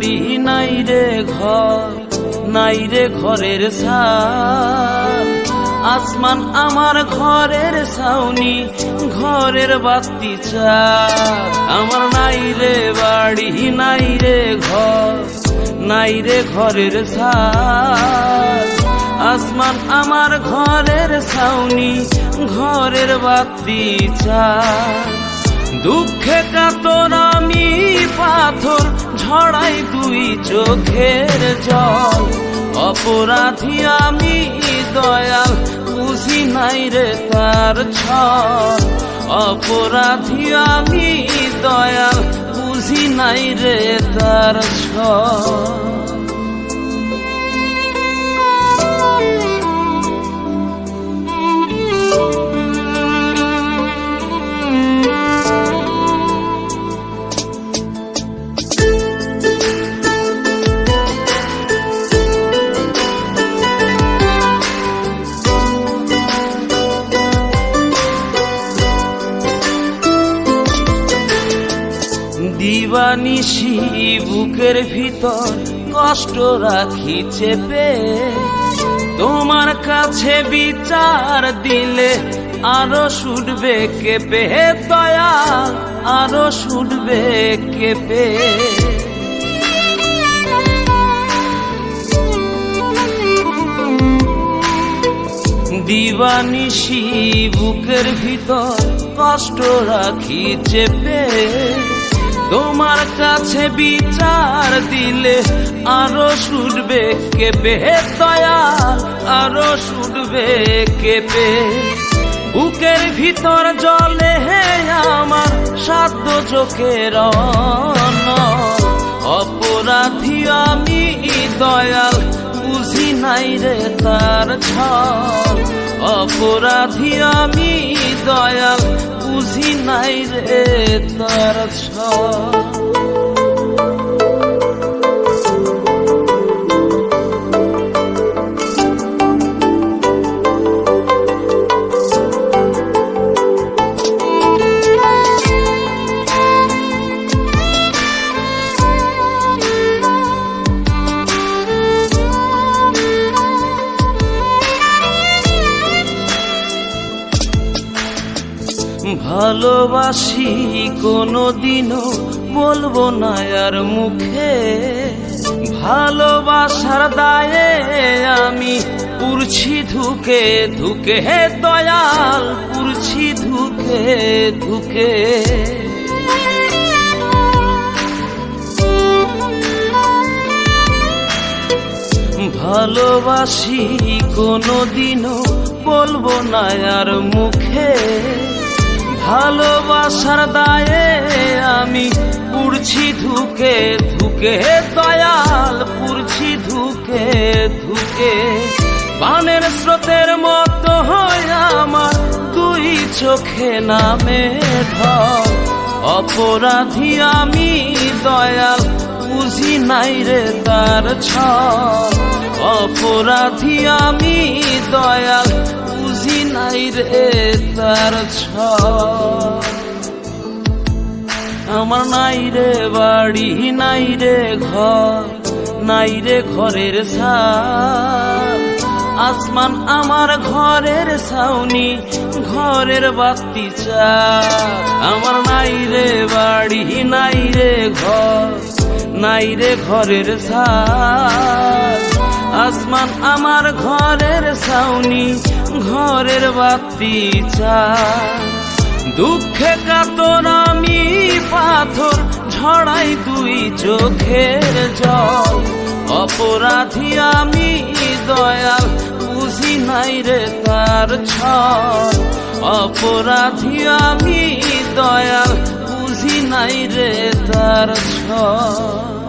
বাড়ি নাই রে ঘর, নাই রে ঘরের ছাদ। আসমান আমার ঘরের ছাউনি, ঘরের বাতি আমার নাই রে বাড়ি, নাই রে ঘর, নাই রে ঘরের ছাদ। আসমান আমার ঘরের ছাউনি, ঘরের বাতি চাঁদ দুঃখে কাতর আমি পাথর ঝড়াই দুই চোখের জল। অপরাধী আমি দয়াল, বুঝি নাই রে তার ছল। অপরাধী আমি দয়াল, বুঝি নাই রে তার ছল। দিবানিশি বুকের ভিতর কষ্ট রাখি চেপে। তোমার কাছে বিচার দিলে আরও শুনবে কেঁপে। হে দয়াল, আরও শুনবে কেঁপে। দিবানিশি বুকের ভিতর কষ্ট রাখি চেপে। তোমার কাছে বিচার দিলে আরও শুনবে কেঁপে হে দয়াল, আরও শুনবে কেঁপে বুকের ভিতর জলে হে আমার সাধ্য চোখের। অপরাধী আমি, দয়াল বুঝি নাই রে তার অপরাধী আমি দয়াল বুঝি নাই রে তার ছল ভালোবাসি কোনো দিনও বলব না আর মুখে। ভালোবাসার দায়ে আমি পুরছি ধুকে ধুকে হে দয়াল পুরছি ধুকে ধুকে। ভালোবাসি কোনো দিনও বলব না আর মুখে। ভালোবাসার দায়ে আমি পুরছি ধুকে ধুকে, দয়াল পুরছি ধুকে ধুকে। বানের স্রোতের মতো হয় আমার তুই চোখে নামে ঢল। অপরাধী আমি দয়াল, বুঝি নাই রে তার ছ অপরাধী আমি দয়াল নাই রে তার আমার নাই রে বাড়ি, নাই রে ঘর, নাই রে ঘরের ছাদ আসমান আমার ঘরের ছাউনি, ঘরের বাতি চাঁদ আমার নাই রে বাড়ি, নাই রে ঘর, নাই রে ঘরের ছাদ আসমান আমার ঘরের ছাউনি ঘরের বাতি চাঁদ দুঃখে কাতর আমি পাথর, ঝড়াই দুই চোখের জল। অপরাধী আমি দয়াল, বুঝি নাই রে তার ছল। অপরাধী আমি দয়াল, বুঝি নাই রে তার ছল।